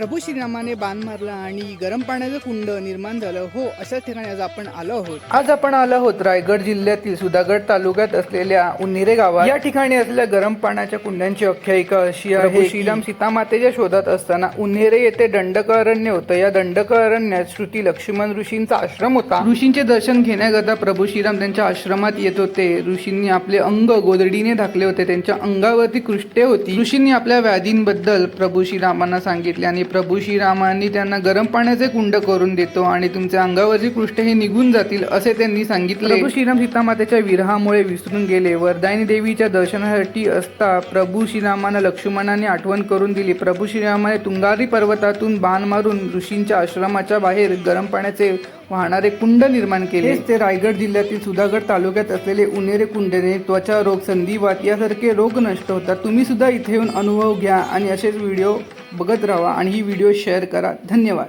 प्रभू श्रीरामाने बाण मारला आणि गरम पाण्याचं कुंड निर्माण झालं. हो अशाच ठिकाणी आज आपण आलो आहोत. आज आपण आलो आहोत रायगड जिल्ह्यातील सुधागड तालुक्यात असलेल्या उन्हेरे गावात. या ठिकाणी असलेल्या गरम पाण्याच्या कुंडांची आख्यायिका अशी आहे. श्रीराम सीतामातेच्या शोधात असताना उन्हेरे येथे दंडक अरण्य होतं. या दंडक अरण्यात श्रुती लक्ष्मण ऋषींचा आश्रम होता. ऋषींचे दर्शन घेण्याकरता प्रभू श्रीराम त्यांच्या आश्रमात येत होते. ऋषींनी आपले अंग गोदडीने ढाकले होते. त्यांच्या अंगावरती कृष्टे होती. ऋषींनी आपल्या व्याधींबद्दल प्रभू श्रीरामांना सांगितले आणि प्रभू श्रीरामांनी त्यांना गरम पाण्याचे कुंड करून देतो आणि तुमच्या अंगावरची कृष्टे हे निघून जातील असे त्यांनी सांगितले. प्रभू श्रीराम सीतामातेच्या विरहामुळे विसरून गेले. वरदायनी देवीच्या दर्शनासाठी असता प्रभू श्रीरामांना लक्ष्मणाने आठवण करून दिली. प्रभू श्रीरामाने तुंगारी पर्वतातून बाण मारून ऋषींच्या आश्रमाच्या बाहेर गरम पाण्याचे वाहणारे कुंड निर्माण केले. ते रायगड जिल्ह्यातील सुधागड तालुक्यात असलेले उन्हेरे कुंडने त्वचा रोग संधिवात यासारखे रोग नष्ट होतात. तुम्ही सुद्धा इथे येऊन अनुभव घ्या आणि असेच व्हिडिओ बघत राहा आणि ही व्हिडिओ शेअर करा. धन्यवाद.